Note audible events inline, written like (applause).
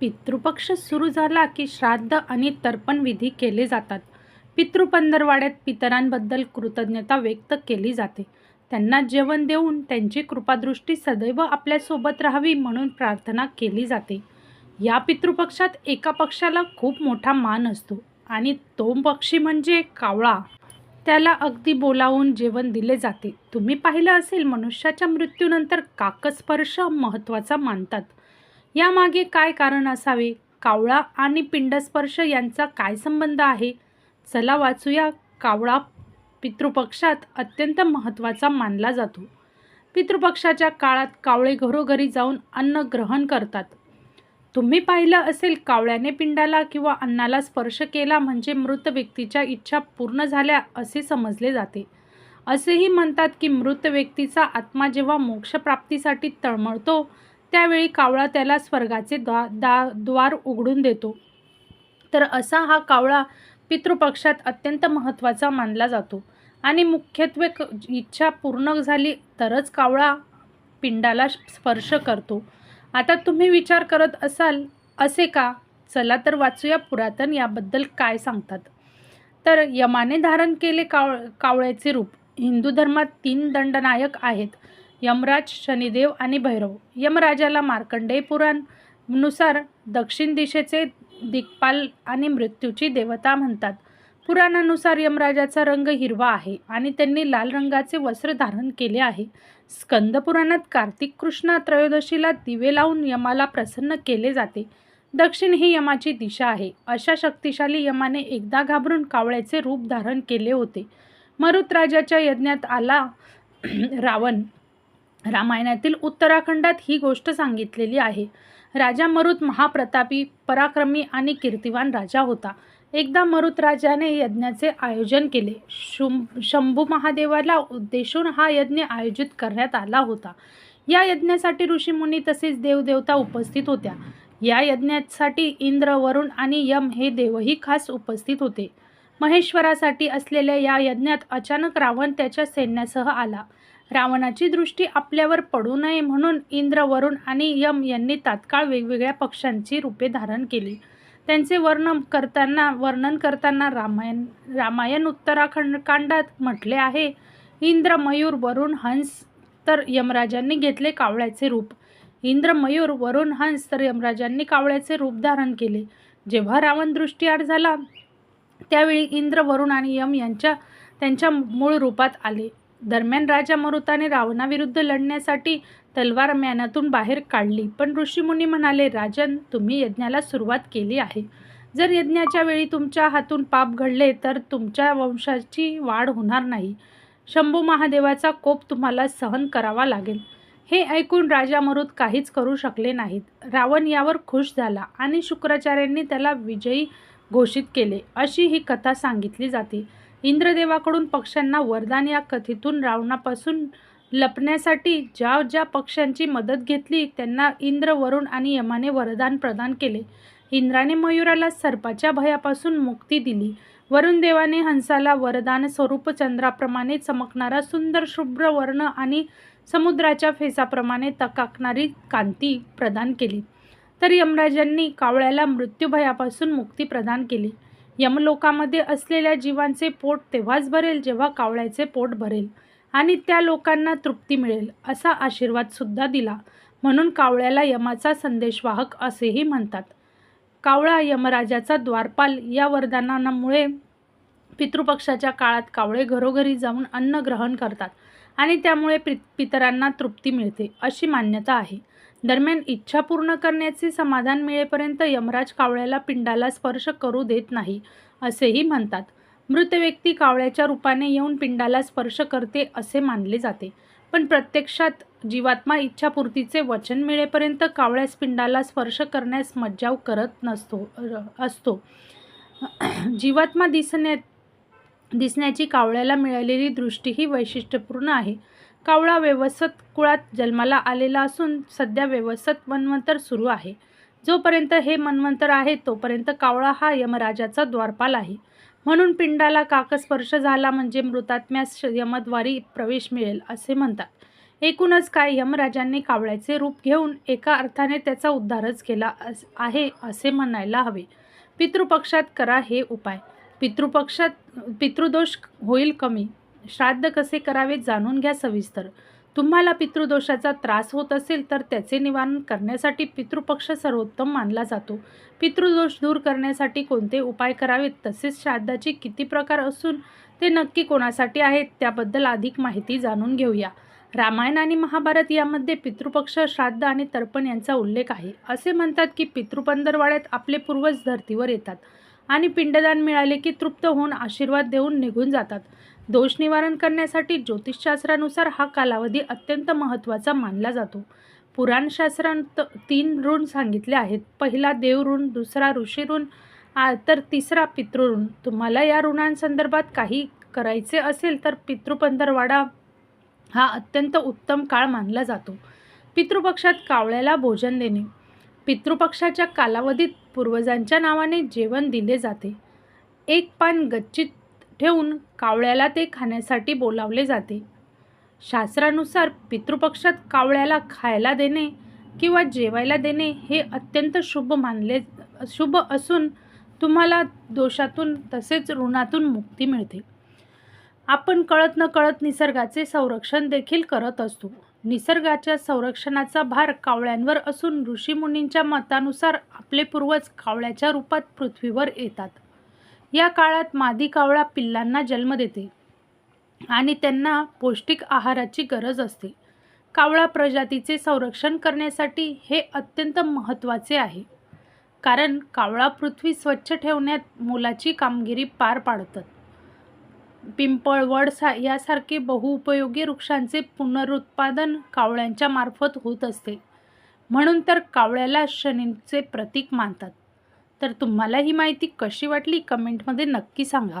पितृपक्ष सुरू झाला की श्राद्ध आणि तर्पण विधी केले जातात. पितृपंधरवाड्यात पितरांबद्दल कृतज्ञता व्यक्त केली जाते. त्यांना जेवण देऊन त्यांची कृपादृष्टी सदैव आपल्यासोबत राहावी म्हणून प्रार्थना केली जाते. या पितृपक्षात एका पक्षाला खूप मोठा मान असतो आणि तो पक्षी म्हणजे कावळा. त्याला अगदी बोलावून जेवण दिले जाते. तुम्ही पाहिलं असेल मनुष्याच्या मृत्यूनंतर काकस्पर्श महत्त्वाचा मानतात. यामागे काय कारण असावे? कावळा आणि पिंडस्पर्श यांचा काय संबंध आहे? चला वाचूया. कावळा पितृपक्षात अत्यंत महत्त्वाचा मानला जातो. पितृपक्षाच्या काळात कावळे घरोघरी जाऊन अन्न ग्रहण करतात. तुम्ही पाहिलं असेल कावळ्याने पिंडाला किंवा अन्नाला स्पर्श केला म्हणजे मृत व्यक्तीच्या इच्छा पूर्ण झाल्या असे समजले जाते. असेही म्हणतात की मृत व्यक्तीचा आत्मा जेव्हा मोक्षप्राप्तीसाठी तळमळतो त्यावेळी कावळा त्याला स्वर्गाचे द्वा दा द्वार उघडून देतो. तर असा हा कावळा पितृपक्षात अत्यंत महत्त्वाचा मानला जातो. आणि मुख्यत्वे क इच्छा पूर्ण झाली तरच कावळा पिंडाला स्पर्श करतो. आता तुम्ही विचार करत असाल असे का? चला तर वाचूया पुरातन याबद्दल काय सांगतात. तर यमाने धारण केले काव कावळ्याचे रूप. हिंदू धर्मात तीन दंडनायक आहेत. यमराज शनिदेव आणि भैरव. यमराजाला मार्कंडेय पुराणनुसार दक्षिण दिशेचे दिग्पाल आणि मृत्यूची देवता म्हणतात. पुराणानुसार यमराजाचा रंग हिरवा आहे आणि त्यांनी लाल रंगाचे वस्त्र धारण केले आहे. स्कंद पुराणात कार्तिक कृष्ण त्रयोदशीला दिवे लावून यमाला प्रसन्न केले जाते. दक्षिण ही यमाची दिशा आहे. अशा शक्तिशाली यमाने एकदा घाबरून कावळ्याचे रूप धारण केले होते. मरुत राजाच्या यज्ञात आला (clears throat) रावण रामायणातील उत्तराखंडात ही गोष्ट सांगितलेली आहे. राजा मरुत महाप्रतापी पराक्रमी आणि कीर्तिवान राजा होता. एकदा मरुत राजाने यज्ञाचे आयोजन केले. शुं शंभू महादेवाला उद्देशून हा यज्ञ आयोजित करण्यात आला होता. या यज्ञासाठी ऋषीमुनी तसेच देवदेवता उपस्थित होत्या. या यज्ञासाठी इंद्र वरुण आणि यम हे देवही खास उपस्थित होते. महेश्वरासाठी असलेल्या या यज्ञात अचानक रावण त्याच्या सैन्यासह आला. रावणाची दृष्टी आपल्यावर पडू नये म्हणून इंद्र वरुण आणि यम यांनी तात्काळ वेगवेगळ्या पक्षांची रूपे धारण केली. त्यांचे वर्णन करताना वर्णन करताना रामायण रामायण उत्तराखंड कांडात म्हटले आहे इंद्र मयूर वरुण हंस तर यमराजांनी घेतले कावळ्याचे रूप. इंद्र मयूर वरुण हंस तर यमराजांनी कावळ्याचे रूप धारण केले. जेव्हा रावण दृष्टीआड झाला त्यावेळी इंद्र वरुण आणि यम यांच्या त्यांच्या मूळ रूपात आले. दरम्यान राजा मरुताने रावणाविरुद्ध लढण्यासाठी तलवार म्यानातून बाहेर काढली. पण ऋषीमुनी म्हणाले राजन तुम्ही यज्ञाला सुरुवात केली आहे. जर यज्ञाच्या वेळी तुमच्या हातून पाप घडले तर तुमच्या वंशाची वाढ होणार नाही. शंभू महादेवाचा कोप तुम्हाला सहन करावा लागेल. हे ऐकून राजा मरुत काहीच करू शकले नाहीत. रावण यावर खुश झाला आणि शुक्राचार्यांनी त्याला विजयी घोषित केले अशी ही कथा सांगितली जाते. इंद्रदेवाकडून पक्ष्यांना वरदान या कथेतून रावणापासून लपण्यासाठी ज्या ज्या पक्ष्यांची मदत घेतली त्यांना इंद्र वरुण आणि यमाने वरदान प्रदान केले. इंद्राने मयुराला सर्पाच्या भयापासून मुक्ती दिली. वरुण देवाने हंसाला वरदान स्वरूप चंद्राप्रमाणे चमकणारा सुंदर शुभ्र वर्ण आणि समुद्राच्या फेसाप्रमाणे तकाकणारी कांती प्रदान केली. तर यमराजांनी कावळ्याला मृत्यूभयापासून मुक्ती प्रदान केली. यमलोकामध्ये असलेल्या जीवांचे पोट तेव्हाच भरेल जेव्हा कावळ्याचे पोट भरेल आणि त्या लोकांना तृप्ती मिळेल असा आशीर्वादसुद्धा दिला. म्हणून कावळ्याला यमाचा संदेशवाहक असेही म्हणतात. कावळा यमराजाचा द्वारपाल या वरदानामुळे पितृपक्षाच्या काळात कावळे घरोघरी जाऊन अन्न ग्रहण करतात आणि त्यामुळे पि पितरांना तृप्ती मिळते अशी मान्यता आहे. दरम्यान इच्छा पूर्ण करण्याचे समाधान मिळेपर्यंत यमराज कावळ्याला पिंडाला स्पर्श करू देत नाही असेही म्हणतात. मृत व्यक्ती कावळ्याच्या रूपाने येऊन पिंडाला स्पर्श करते असे मानले जाते. पण प्रत्यक्षात जीवात्मा इच्छापूर्तीचे वचन मिळेपर्यंत कावळ्यास पिंडाला स्पर्श करण्यास मज्जाव करत नसतो असतो. जीवात्मा दिसण्या दिसण्याची कावळ्याला मिळालेली दृष्टी ही वैशिष्ट्यपूर्ण आहे. कावळा व्यवस्थित कुळात जन्माला आलेला असून सध्या व्यवस्थित मन्वंतर सुरू आहे. जोपर्यंत हे मन्वंतर आहे तोपर्यंत कावळा हा यमराजाचा द्वारपाल आहे. म्हणून पिंडाला काकस्पर्श झाला म्हणजे मृतात्म्यास यमद्वारी प्रवेश मिळेल असे म्हणतात. एकूणच काय यमराजांनी कावळ्याचे रूप घेऊन एका अर्थाने त्याचा उद्धारच केला अस- आहे असे म्हणायला हवे. पितृपक्षात करा हे उपाय. पितृपक्षात पितृदोष होईल कमी. श्राद्ध कसे करावे जाणून घ्या सविस्तर. तुम्हाला पितृदोषाचा त्रास होत असेल तर त्याचे निवारण करण्यासाठी पितृपक्ष सर्वोत्तम मानला जातो. पितृदोष दूर करण्यासाठी कोणते उपाय करावेत? तसेच श्राद्धाचे किती प्रकार असून ते नक्की कोणासाठी आहेत? त्याबद्दल अधिक माहिती जाणून घेऊया. रामायण आणि महाभारत यामध्ये पितृपक्ष श्राद्ध आणि तर्पण यांचा उल्लेख आहे. असे म्हणतात की पितृपंधरवाड्यात आपले पूर्वज धर्तीवर येतात आणि पिंडदान मिळाले की तृप्त होऊन आशीर्वाद देऊन निघून जातात. दोष निवारण करण्यासाठी ज्योतिषशास्त्रानुसार हा कालावधी अत्यंत महत्त्वाचा मानला जातो. पुराणशास्त्रांत तीन ऋण सांगितले आहेत. पहिला देव ऋण दुसरा ऋषीऋण तर तिसरा पितृऋण तुम्हाला या ऋणांसंदर्भात काही करायचे असेल तर पितृपंधरवाडा हा अत्यंत उत्तम काळ मानला जातो. पितृपक्षात कावळ्याला भोजन देणे. पितृपक्षाच्या कालावधीत पूर्वजांच्या नावाने जेवण दिले जाते. एक पान गच्चीत ठेवून कावळ्याला ते खाण्यासाठी बोलावले जाते. शास्त्रानुसार पितृपक्षात कावळ्याला खायला देणे किंवा जेवायला देणे हे अत्यंत शुभ मानले शुभ असून तुम्हाला दोषातून तसेच ऋणातून मुक्ती मिळते. आपण कळत न कळत निसर्गाचे संरक्षण देखील करत असतो. निसर्गाच्या संरक्षणाचा भार कावळ्यांवर असून ऋषीमुनींच्या मतानुसार आपले पूर्वज कावळ्याच्या रूपात पृथ्वीवर येतात. या काळात मादी कावळा पिल्लांना जन्म देते आणि त्यांना पौष्टिक आहाराची गरज असते. कावळा प्रजातीचे संरक्षण करण्यासाठी हे अत्यंत महत्त्वाचे आहे. कारण कावळा पृथ्वी स्वच्छ ठेवण्यात मोलाची कामगिरी पार पाडतात. पिंपळ वड सा यासारखे बहुउपयोगी वृक्षांचे पुनरुत्पादन कावळ्यांच्या मार्फत होत असते. म्हणून तर कावळ्याला शनींचे प्रतीक मानतात. तर तुम्हाला ही माहिती कशी वाटली? कमेंटमध्ये नक्की सांगा.